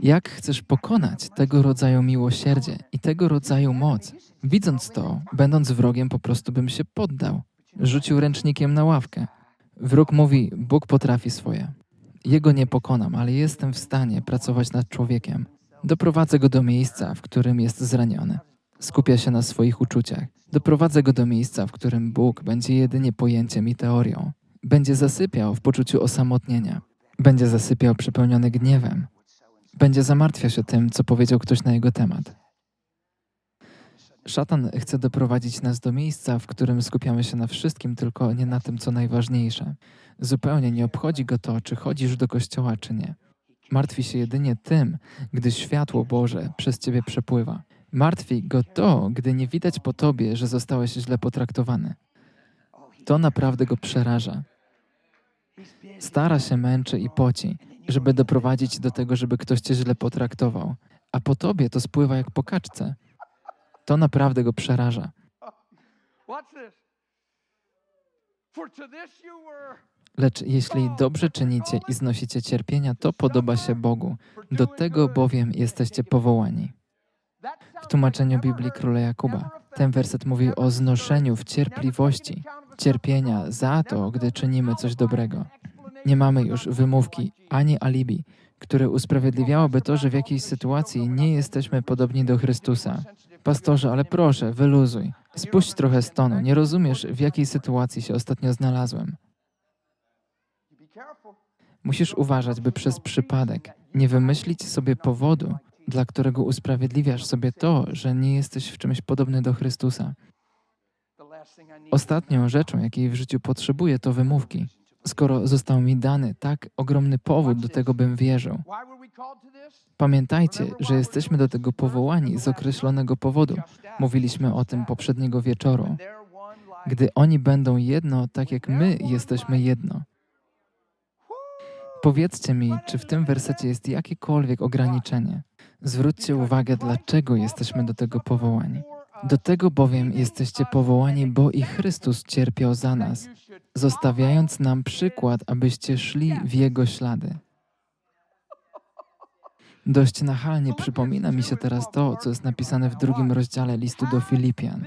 Jak chcesz pokonać tego rodzaju miłosierdzie i tego rodzaju moc? Widząc to, będąc wrogiem, po prostu bym się poddał. Rzucił ręcznikiem na ławkę. Wróg mówi: Bóg potrafi swoje. Jego nie pokonam, ale jestem w stanie pracować nad człowiekiem. Doprowadzę go do miejsca, w którym jest zraniony. Skupia się na swoich uczuciach. Doprowadzę go do miejsca, w którym Bóg będzie jedynie pojęciem i teorią. Będzie zasypiał w poczuciu osamotnienia. Będzie zasypiał przepełniony gniewem. Będzie zamartwiał się tym, co powiedział ktoś na jego temat. Szatan chce doprowadzić nas do miejsca, w którym skupiamy się na wszystkim, tylko nie na tym, co najważniejsze. Zupełnie nie obchodzi go to, czy chodzisz do kościoła, czy nie. Martwi się jedynie tym, gdy światło Boże przez ciebie przepływa. Martwi go to, gdy nie widać po tobie, że zostałeś źle potraktowany. To naprawdę go przeraża. Stara się, męczy i poci, żeby doprowadzić do tego, żeby ktoś cię źle potraktował, a po tobie to spływa jak po kaczce. To naprawdę go przeraża. Lecz jeśli dobrze czynicie i znosicie cierpienia, to podoba się Bogu. Do tego bowiem jesteście powołani. W tłumaczeniu Biblii Króla Jakuba ten werset mówi o znoszeniu w cierpliwości cierpienia za to, gdy czynimy coś dobrego. Nie mamy już wymówki ani alibi, które usprawiedliwiałoby to, że w jakiejś sytuacji nie jesteśmy podobni do Chrystusa. Pastorze, ale proszę, wyluzuj. Spuść trochę z tonu. Nie rozumiesz, w jakiej sytuacji się ostatnio znalazłem. Musisz uważać, by przez przypadek nie wymyślić sobie powodu, dla którego usprawiedliwiasz sobie to, że nie jesteś w czymś podobny do Chrystusa. Ostatnią rzeczą, jakiej w życiu potrzebuję, to wymówki. Skoro został mi dany tak ogromny powód do tego, bym wierzył. Pamiętajcie, że jesteśmy do tego powołani z określonego powodu. Mówiliśmy o tym poprzedniego wieczoru. Gdy oni będą jedno, tak jak my jesteśmy jedno. Powiedzcie mi, czy w tym wersecie jest jakiekolwiek ograniczenie. Zwróćcie uwagę, dlaczego jesteśmy do tego powołani. Do tego bowiem jesteście powołani, bo i Chrystus cierpiał za nas, zostawiając nam przykład, abyście szli w Jego ślady. Dość nachalnie przypomina mi się teraz to, co jest napisane w drugim rozdziale listu do Filipian.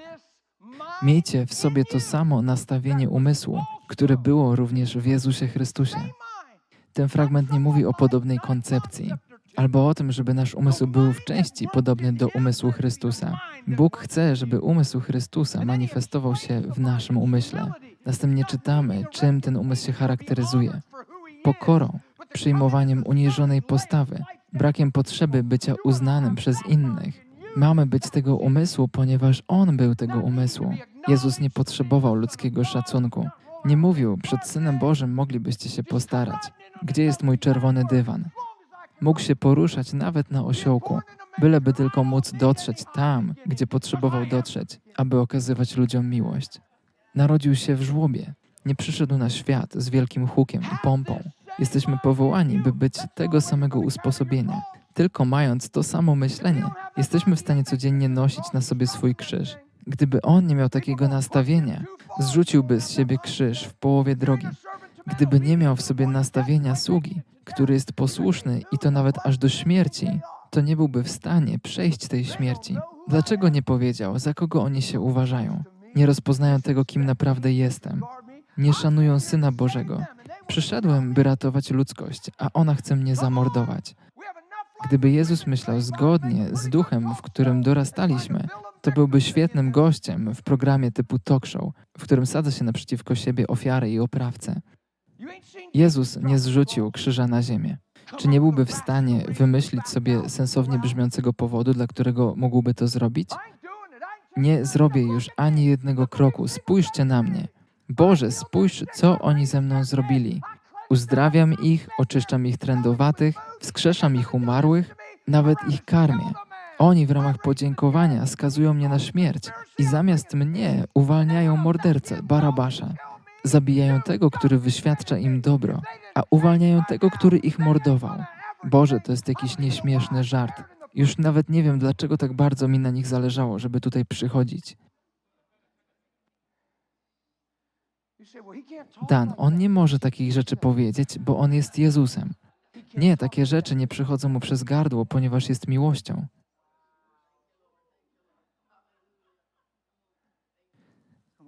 Miejcie w sobie to samo nastawienie umysłu, które było również w Jezusie Chrystusie. Ten fragment nie mówi o podobnej koncepcji, albo o tym, żeby nasz umysł był w części podobny do umysłu Chrystusa. Bóg chce, żeby umysł Chrystusa manifestował się w naszym umyśle. Następnie czytamy, czym ten umysł się charakteryzuje. Pokorą, przyjmowaniem uniżonej postawy, brakiem potrzeby bycia uznanym przez innych. Mamy być tego umysłu, ponieważ On był tego umysłu. Jezus nie potrzebował ludzkiego szacunku. Nie mówił, przed Synem Bożym moglibyście się postarać. Gdzie jest mój czerwony dywan? Mógł się poruszać nawet na osiołku, byleby tylko móc dotrzeć tam, gdzie potrzebował dotrzeć, aby okazywać ludziom miłość. Narodził się w żłobie. Nie przyszedł na świat z wielkim hukiem i pompą. Jesteśmy powołani, by być tego samego usposobienia. Tylko mając to samo myślenie, jesteśmy w stanie codziennie nosić na sobie swój krzyż. Gdyby on nie miał takiego nastawienia, zrzuciłby z siebie krzyż w połowie drogi. Gdyby nie miał w sobie nastawienia sługi, który jest posłuszny i to nawet aż do śmierci, to nie byłby w stanie przejść tej śmierci. Dlaczego nie powiedział, za kogo oni się uważają? Nie rozpoznają tego, kim naprawdę jestem. Nie szanują Syna Bożego. Przyszedłem, by ratować ludzkość, a ona chce mnie zamordować. Gdyby Jezus myślał zgodnie z duchem, w którym dorastaliśmy, to byłby świetnym gościem w programie typu talk show, w którym sadza się naprzeciwko siebie ofiary i oprawcę. Jezus nie zrzucił krzyża na ziemię. Czy nie byłby w stanie wymyślić sobie sensownie brzmiącego powodu, dla którego mógłby to zrobić? Nie zrobię już ani jednego kroku. Spójrzcie na mnie. Boże, spójrz, co oni ze mną zrobili. Uzdrawiam ich, oczyszczam ich trędowatych, wskrzeszam ich umarłych, nawet ich karmię. Oni w ramach podziękowania skazują mnie na śmierć i zamiast mnie uwalniają mordercę, Barabasza. Zabijają tego, który wyświadcza im dobro, a uwalniają tego, który ich mordował. Boże, to jest jakiś nieśmieszny żart. Już nawet nie wiem, dlaczego tak bardzo mi na nich zależało, żeby tutaj przychodzić. Dan, on nie może takich rzeczy powiedzieć, bo on jest Jezusem. Nie, takie rzeczy nie przychodzą mu przez gardło, ponieważ jest miłością.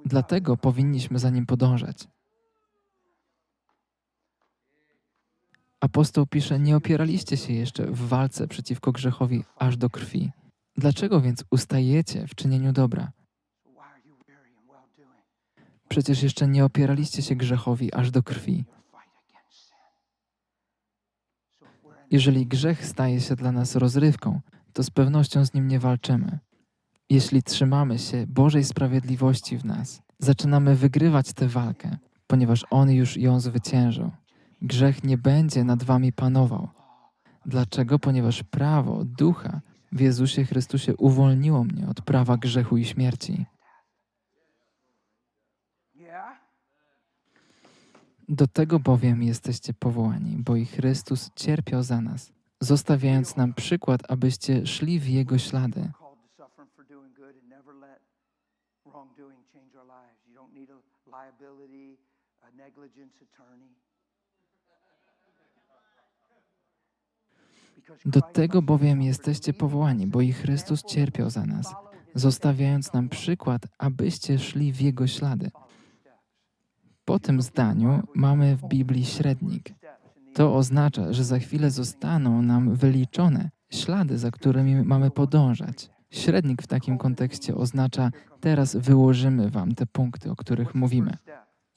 Dlatego powinniśmy za nim podążać. Apostoł pisze: Nie opieraliście się jeszcze w walce przeciwko grzechowi aż do krwi. Dlaczego więc ustajecie w czynieniu dobra? Przecież jeszcze nie opieraliście się grzechowi aż do krwi. Jeżeli grzech staje się dla nas rozrywką, to z pewnością z nim nie walczymy. Jeśli trzymamy się Bożej sprawiedliwości w nas, zaczynamy wygrywać tę walkę, ponieważ On już ją zwyciężył. Grzech nie będzie nad wami panował. Dlaczego? Ponieważ prawo ducha w Jezusie Chrystusie uwolniło mnie od prawa grzechu i śmierci. Do tego bowiem jesteście powołani, bo i Chrystus cierpiał za nas, zostawiając nam przykład, abyście szli w Jego ślady. Liability, a negligence attorney. Do tego bowiem jesteście powołani, bo i. Chrystus cierpiał za nas, zostawiając nam przykład, abyście szli w Jego ślady. Po tym zdaniu mamy w Biblii średnik. To oznacza, że za chwilę zostaną nam wyliczone ślady, za którymi mamy podążać. Średnik w takim kontekście oznacza teraz wyłożymy Wam te punkty, o których mówimy.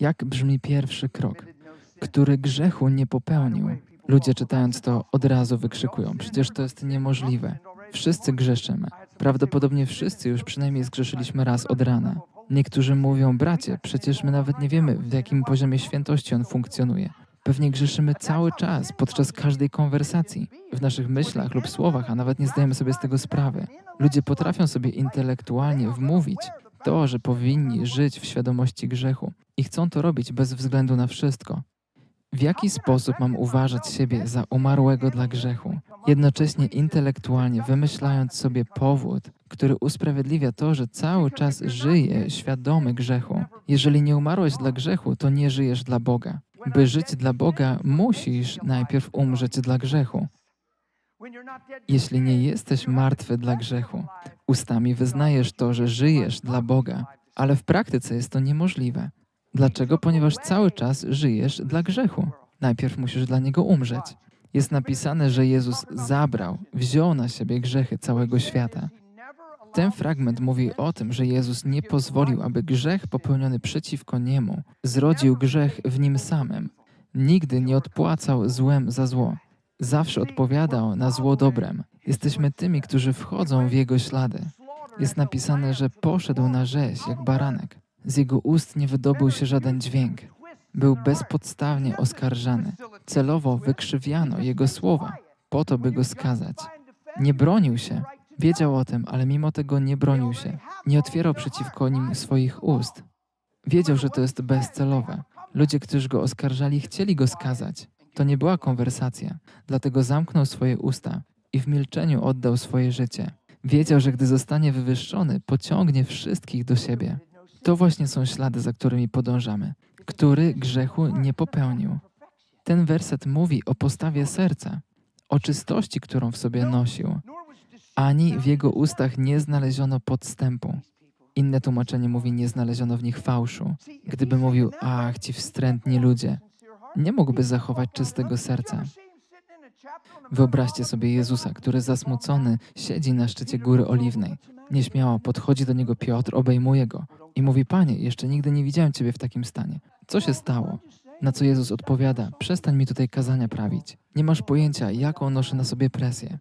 Jak brzmi pierwszy krok? Który grzechu nie popełnił? Ludzie czytając to od razu wykrzykują: Przecież to jest niemożliwe. Wszyscy grzeszymy. Prawdopodobnie wszyscy już przynajmniej zgrzeszyliśmy raz od rana. Niektórzy mówią: Bracie, przecież my nawet nie wiemy, w jakim poziomie świętości on funkcjonuje. Pewnie grzeszymy cały czas, podczas każdej konwersacji, w naszych myślach lub słowach, a nawet nie zdajemy sobie z tego sprawy. Ludzie potrafią sobie intelektualnie wmówić to, że powinni żyć w świadomości grzechu i chcą to robić bez względu na wszystko. W jaki sposób mam uważać siebie za umarłego dla grzechu, jednocześnie intelektualnie wymyślając sobie powód, który usprawiedliwia to, że cały czas żyję świadomy grzechu? Jeżeli nie umarłeś dla grzechu, to nie żyjesz dla Boga. By żyć dla Boga, musisz najpierw umrzeć dla grzechu. Jeśli nie jesteś martwy dla grzechu, ustami wyznajesz to, że żyjesz dla Boga, ale w praktyce jest to niemożliwe. Dlaczego? Ponieważ cały czas żyjesz dla grzechu. Najpierw musisz dla niego umrzeć. Jest napisane, że Jezus zabrał, wziął na siebie grzechy całego świata. Ten fragment mówi o tym, że Jezus nie pozwolił, aby grzech popełniony przeciwko niemu zrodził grzech w nim samym. Nigdy nie odpłacał złem za zło. Zawsze odpowiadał na zło dobrem. Jesteśmy tymi, którzy wchodzą w jego ślady. Jest napisane, że poszedł na rzeź jak baranek. Z jego ust nie wydobył się żaden dźwięk. Był bezpodstawnie oskarżany. Celowo wykrzywiano jego słowa, po to, by go skazać. Nie bronił się. Wiedział o tym, ale mimo tego nie bronił się. Nie otwierał przeciwko nim swoich ust. Wiedział, że to jest bezcelowe. Ludzie, którzy go oskarżali, chcieli go skazać. To nie była konwersacja, dlatego zamknął swoje usta i w milczeniu oddał swoje życie. Wiedział, że gdy zostanie wywyższony, pociągnie wszystkich do siebie. To właśnie są ślady, za którymi podążamy. Który grzechu nie popełnił. Ten werset mówi o postawie serca, o czystości, którą w sobie nosił. Ani w jego ustach nie znaleziono podstępu. Inne tłumaczenie mówi, nie znaleziono w nich fałszu. Gdyby mówił, ach, ci wstrętni ludzie, nie mógłby zachować czystego serca. Wyobraźcie sobie Jezusa, który zasmucony siedzi na szczycie góry oliwnej. Nieśmiało podchodzi do niego Piotr, obejmuje go i mówi: Panie, jeszcze nigdy nie widziałem ciebie w takim stanie. Co się stało? Na co Jezus odpowiada: Przestań mi tutaj kazania prawić. Nie masz pojęcia, jaką noszę na sobie presję.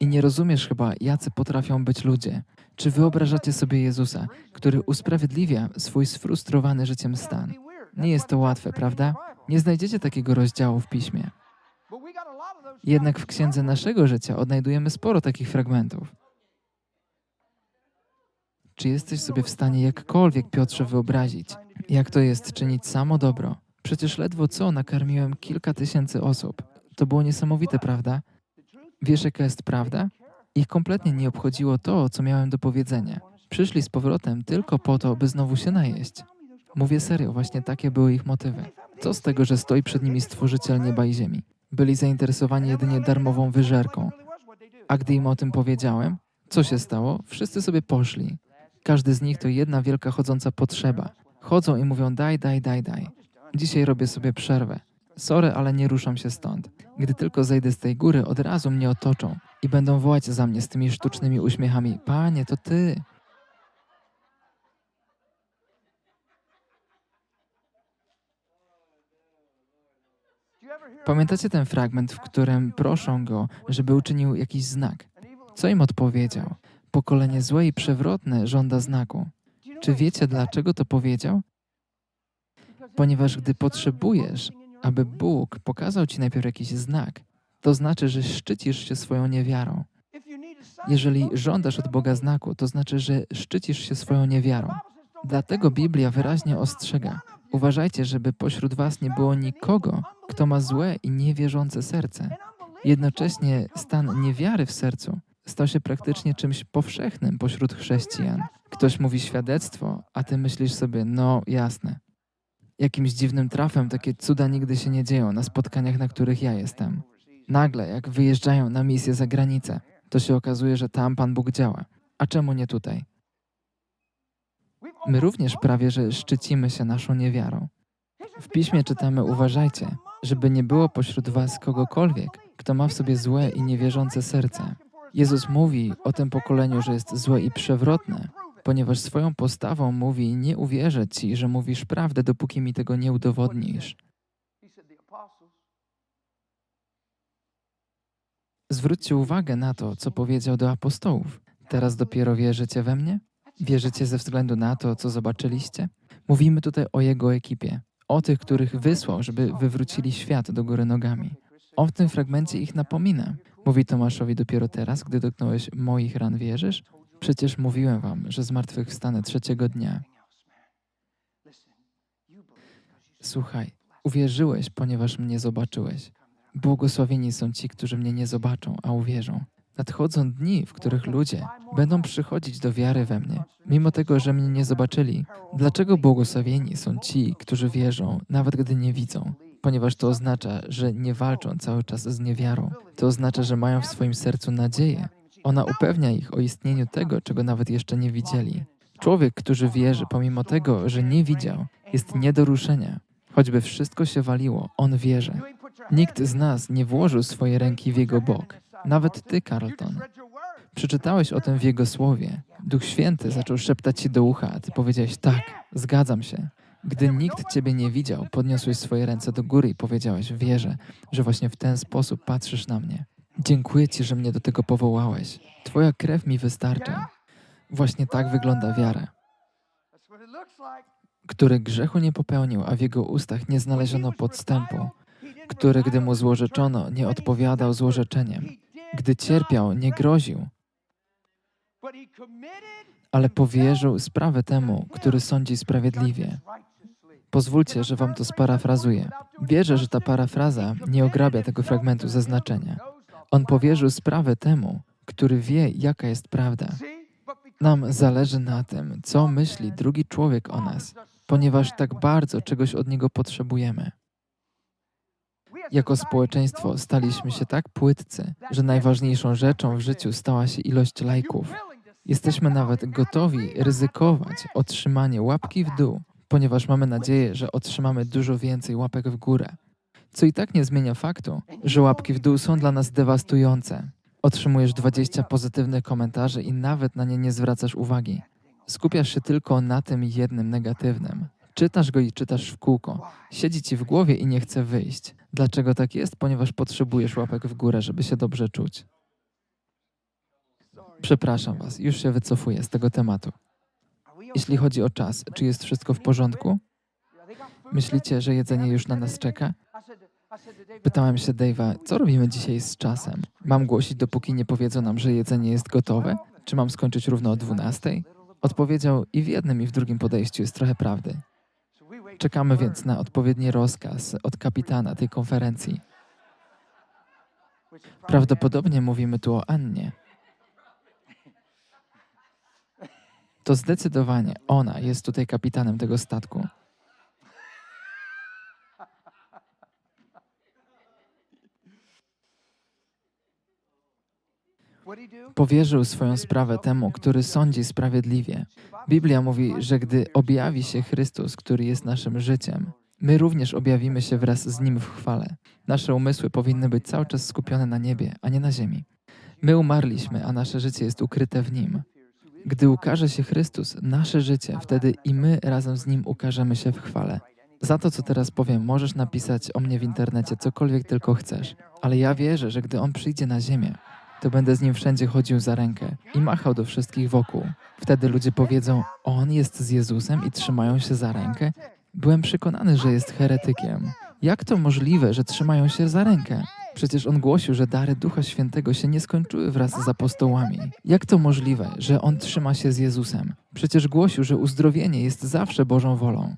I nie rozumiesz chyba, jacy potrafią być ludzie. Czy wyobrażacie sobie Jezusa, który usprawiedliwia swój sfrustrowany życiem stan? Nie jest to łatwe, prawda? Nie znajdziecie takiego rozdziału w piśmie. Jednak w księdze naszego życia odnajdujemy sporo takich fragmentów. Czy jesteś sobie w stanie jakkolwiek, Piotrze, wyobrazić, jak to jest czynić samo dobro? Przecież ledwo co nakarmiłem kilka tysięcy osób. To było niesamowite, prawda? Wiesz, jaka jest prawda? Ich kompletnie nie obchodziło to, co miałem do powiedzenia. Przyszli z powrotem tylko po to, by znowu się najeść. Mówię serio, właśnie takie były ich motywy. Co z tego, że stoi przed nimi stworzyciel nieba i ziemi? Byli zainteresowani jedynie darmową wyżerką. A gdy im o tym powiedziałem, co się stało? Wszyscy sobie poszli. Każdy z nich to jedna wielka chodząca potrzeba. Chodzą i mówią daj, daj, daj, daj. Dzisiaj robię sobie przerwę. Sorry, ale nie ruszam się stąd. Gdy tylko zejdę z tej góry, od razu mnie otoczą i będą wołać za mnie z tymi sztucznymi uśmiechami: Panie, to ty. Pamiętacie ten fragment, w którym proszą go, żeby uczynił jakiś znak? Co im odpowiedział? Pokolenie złe i przewrotne żąda znaku. Czy wiecie, dlaczego to powiedział? Ponieważ gdy potrzebujesz, aby Bóg pokazał ci najpierw jakiś znak, to znaczy, że szczycisz się swoją niewiarą. Jeżeli żądasz od Boga znaku, to znaczy, że szczycisz się swoją niewiarą. Dlatego Biblia wyraźnie ostrzega: uważajcie, żeby pośród was nie było nikogo, kto ma złe i niewierzące serce. Jednocześnie stan niewiary w sercu stał się praktycznie czymś powszechnym pośród chrześcijan. Ktoś mówi świadectwo, a ty myślisz sobie, no jasne. Jakimś dziwnym trafem takie cuda nigdy się nie dzieją na spotkaniach, na których ja jestem. Nagle, jak wyjeżdżają na misję za granicę, to się okazuje, że tam Pan Bóg działa. A czemu nie tutaj? My również prawie, że szczycimy się naszą niewiarą. W piśmie czytamy: Uważajcie, żeby nie było pośród was kogokolwiek, kto ma w sobie złe i niewierzące serce. Jezus mówi o tym pokoleniu, że jest złe i przewrotne, ponieważ swoją postawą mówi: Nie uwierzę ci, że mówisz prawdę, dopóki mi tego nie udowodnisz. Zwróćcie uwagę na to, co powiedział do apostołów. Teraz dopiero wierzycie we mnie? Wierzycie ze względu na to, co zobaczyliście? Mówimy tutaj o jego ekipie, o tych, których wysłał, żeby wywrócili świat do góry nogami. W tym fragmencie ich napomina. Mówi Tomaszowi dopiero teraz, gdy dotknąłeś moich ran, wierzysz? Przecież mówiłem wam, że zmartwychwstanę trzeciego dnia. Słuchaj, uwierzyłeś, ponieważ mnie zobaczyłeś. Błogosławieni są ci, którzy mnie nie zobaczą, a uwierzą. Nadchodzą dni, w których ludzie będą przychodzić do wiary we mnie, mimo tego, że mnie nie zobaczyli. Dlaczego błogosławieni są ci, którzy wierzą, nawet gdy nie widzą? Ponieważ to oznacza, że nie walczą cały czas z niewiarą. To oznacza, że mają w swoim sercu nadzieję. Ona upewnia ich o istnieniu tego, czego nawet jeszcze nie widzieli. Człowiek, który wierzy, pomimo tego, że nie widział, jest nie do ruszenia. Choćby wszystko się waliło, on wierzy. Nikt z nas nie włożył swojej ręki w jego bok. Nawet ty, Carlton. Przeczytałeś o tym w jego słowie. Duch Święty zaczął szeptać ci do ucha, a ty powiedziałeś tak, zgadzam się. Gdy nikt ciebie nie widział, podniosłeś swoje ręce do góry i powiedziałeś: Wierzę, że właśnie w ten sposób patrzysz na mnie. Dziękuję ci, że mnie do tego powołałeś. Twoja krew mi wystarcza. Właśnie tak wygląda wiara. Który grzechu nie popełnił, a w jego ustach nie znaleziono podstępu. Który, gdy mu złorzeczono, nie odpowiadał złorzeczeniem. Gdy cierpiał, nie groził, ale powierzył sprawę temu, który sądzi sprawiedliwie. Pozwólcie, że wam to sparafrazuję. Wierzę, że ta parafraza nie ograbia tego fragmentu ze znaczenia. On powierzył sprawę temu, który wie, jaka jest prawda. Nam zależy na tym, co myśli drugi człowiek o nas, ponieważ tak bardzo czegoś od niego potrzebujemy. Jako społeczeństwo staliśmy się tak płytcy, że najważniejszą rzeczą w życiu stała się ilość lajków. Jesteśmy nawet gotowi ryzykować otrzymanie łapki w dół, ponieważ mamy nadzieję, że otrzymamy dużo więcej łapek w górę. Co i tak nie zmienia faktu, że łapki w dół są dla nas dewastujące. Otrzymujesz 20 pozytywnych komentarzy i nawet na nie nie zwracasz uwagi. Skupiasz się tylko na tym jednym negatywnym. Czytasz go i czytasz w kółko. Siedzi ci w głowie i nie chce wyjść. Dlaczego tak jest? Ponieważ potrzebujesz łapek w górę, żeby się dobrze czuć. Przepraszam Was, już się wycofuję z tego tematu. Jeśli chodzi o czas, czy jest wszystko w porządku? Myślicie, że jedzenie już na nas czeka? Pytałem się Dave'a, co robimy dzisiaj z czasem? Mam głosić, dopóki nie powiedzą nam, że jedzenie jest gotowe? Czy mam skończyć równo o 12? Odpowiedział, i w jednym, i w drugim podejściu jest trochę prawdy. Czekamy więc na odpowiedni rozkaz od kapitana tej konferencji. Prawdopodobnie mówimy tu o Annie. To zdecydowanie ona jest tutaj kapitanem tego statku. Powierzył swoją sprawę temu, który sądzi sprawiedliwie. Biblia mówi, że gdy objawi się Chrystus, który jest naszym życiem, my również objawimy się wraz z Nim w chwale. Nasze umysły powinny być cały czas skupione na niebie, a nie na ziemi. My umarliśmy, a nasze życie jest ukryte w Nim. Gdy ukaże się Chrystus, nasze życie, wtedy i my razem z Nim ukażemy się w chwale. Za to, co teraz powiem, możesz napisać o mnie w internecie cokolwiek tylko chcesz, ale ja wierzę, że gdy On przyjdzie na ziemię, to będę z Nim wszędzie chodził za rękę i machał do wszystkich wokół. Wtedy ludzie powiedzą, On jest z Jezusem i trzymają się za rękę? Byłem przekonany, że jest heretykiem. Jak to możliwe, że trzymają się za rękę? Przecież on głosił, że dary Ducha Świętego się nie skończyły wraz z apostołami. Jak to możliwe, że on trzyma się z Jezusem? Przecież głosił, że uzdrowienie jest zawsze Bożą wolą.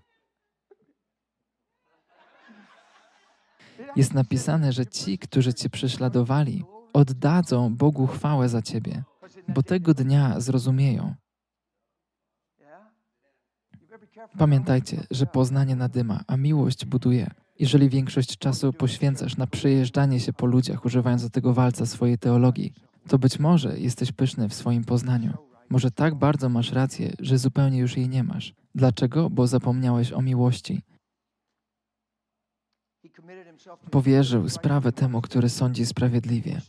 Jest napisane, że ci, którzy cię prześladowali, oddadzą Bogu chwałę za ciebie, bo tego dnia zrozumieją. Pamiętajcie, że poznanie nadyma, a miłość buduje. Jeżeli większość czasu poświęcasz na przejeżdżanie się po ludziach, używając do tego walca swojej teologii, to być może jesteś pyszny w swoim poznaniu. Może tak bardzo masz rację, że zupełnie już jej nie masz. Dlaczego? Bo zapomniałeś o miłości. Powierzył sprawę temu, który sądzi sprawiedliwie.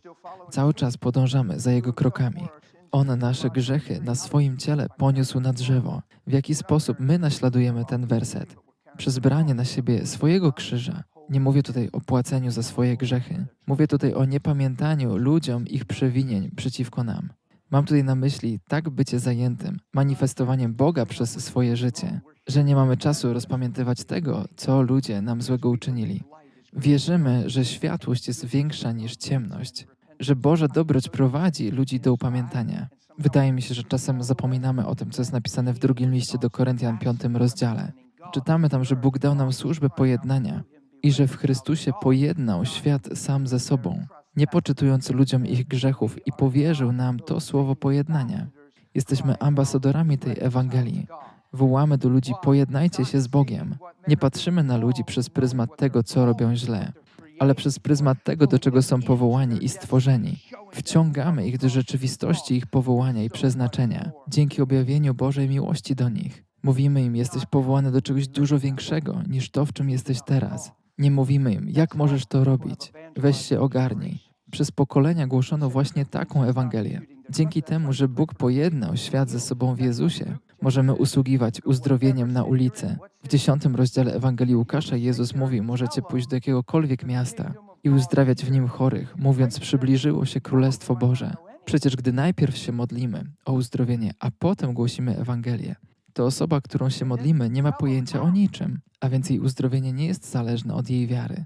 Cały czas podążamy za jego krokami. On nasze grzechy na swoim ciele poniósł na drzewo. W jaki sposób my naśladujemy ten werset? Przez branie na siebie swojego krzyża. Nie mówię tutaj o płaceniu za swoje grzechy. Mówię tutaj o niepamiętaniu ludziom ich przewinień przeciwko nam. Mam tutaj na myśli tak bycie zajętym, manifestowaniem Boga przez swoje życie, że nie mamy czasu rozpamiętywać tego, co ludzie nam złego uczynili. Wierzymy, że światłość jest większa niż ciemność, że Boża dobroć prowadzi ludzi do upamiętania. Wydaje mi się, że czasem zapominamy o tym, co jest napisane w drugim liście do Koryntian, piątym rozdziale. Czytamy tam, że Bóg dał nam służbę pojednania i że w Chrystusie pojednał świat sam ze sobą, nie poczytując ludziom ich grzechów i powierzył nam to słowo pojednania. Jesteśmy ambasadorami tej Ewangelii. Wołamy do ludzi: pojednajcie się z Bogiem. Nie patrzymy na ludzi przez pryzmat tego, co robią źle, ale przez pryzmat tego, do czego są powołani i stworzeni. Wciągamy ich do rzeczywistości ich powołania i przeznaczenia dzięki objawieniu Bożej miłości do nich. Mówimy im: Jesteś powołany do czegoś dużo większego niż to, w czym jesteś teraz. Nie mówimy im: Jak możesz to robić? Weź się ogarnij. Przez pokolenia głoszono właśnie taką Ewangelię. Dzięki temu, że Bóg pojednał świat ze sobą w Jezusie, możemy usługiwać uzdrowieniem na ulicy. W dziesiątym rozdziale Ewangelii Łukasza Jezus mówi, możecie pójść do jakiegokolwiek miasta i uzdrawiać w nim chorych, mówiąc, przybliżyło się Królestwo Boże. Przecież gdy najpierw się modlimy o uzdrowienie, a potem głosimy Ewangelię, to osoba, którą się modlimy, nie ma pojęcia o niczym, a więc jej uzdrowienie nie jest zależne od jej wiary.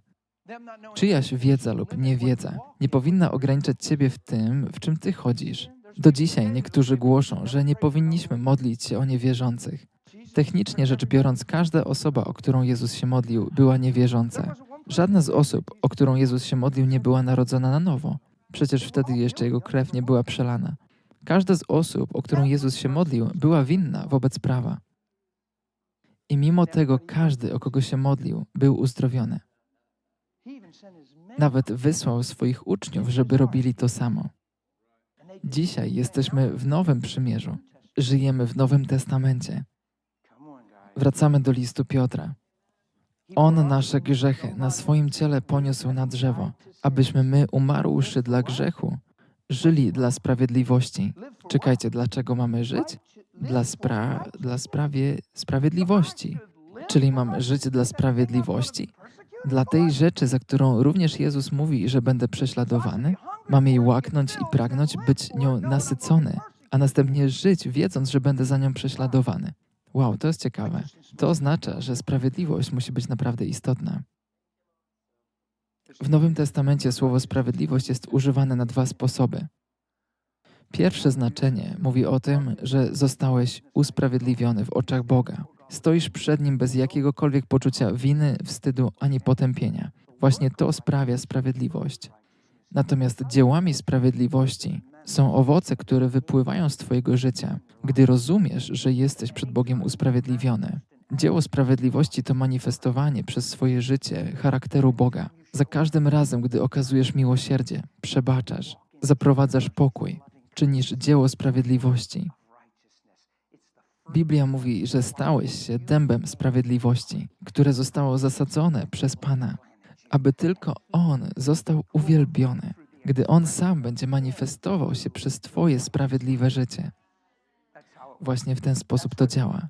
Czyjaś wiedza lub niewiedza nie powinna ograniczać Ciebie w tym, w czym Ty chodzisz. Do dzisiaj niektórzy głoszą, że nie powinniśmy modlić się o niewierzących. Technicznie rzecz biorąc, każda osoba, o którą Jezus się modlił, była niewierząca. Żadna z osób, o którą Jezus się modlił, nie była narodzona na nowo. Przecież wtedy jeszcze jego krew nie była przelana. Każda z osób, o którą Jezus się modlił, była winna wobec prawa. I mimo tego każdy, o kogo się modlił, był uzdrowiony. Nawet wysłał swoich uczniów, żeby robili to samo. Dzisiaj jesteśmy w Nowym Przymierzu. Żyjemy w Nowym Testamencie. Wracamy do listu Piotra. On nasze grzechy na swoim ciele poniósł na drzewo, abyśmy my, umarłszy dla grzechu, żyli dla sprawiedliwości. Czekajcie, dlaczego mamy żyć? Dla, spra dla sprawie sprawiedliwości. Czyli mam żyć dla sprawiedliwości? Dla tej rzeczy, za którą również Jezus mówi, że będę prześladowany? Mam jej łaknąć i pragnąć, być nią nasycony, a następnie żyć, wiedząc, że będę za nią prześladowany. Wow, to jest ciekawe. To oznacza, że sprawiedliwość musi być naprawdę istotna. W Nowym Testamencie słowo sprawiedliwość jest używane na dwa sposoby. Pierwsze znaczenie mówi o tym, że zostałeś usprawiedliwiony w oczach Boga. Stoisz przed Nim bez jakiegokolwiek poczucia winy, wstydu ani potępienia. Właśnie to sprawia sprawiedliwość. Natomiast dziełami sprawiedliwości są owoce, które wypływają z Twojego życia, gdy rozumiesz, że jesteś przed Bogiem usprawiedliwiony. Dzieło sprawiedliwości to manifestowanie przez swoje życie charakteru Boga. Za każdym razem, gdy okazujesz miłosierdzie, przebaczasz, zaprowadzasz pokój, czynisz dzieło sprawiedliwości. Biblia mówi, że stałeś się dębem sprawiedliwości, które zostało zasadzone przez Pana, aby tylko On został uwielbiony, gdy On sam będzie manifestował się przez Twoje sprawiedliwe życie. Właśnie w ten sposób to działa.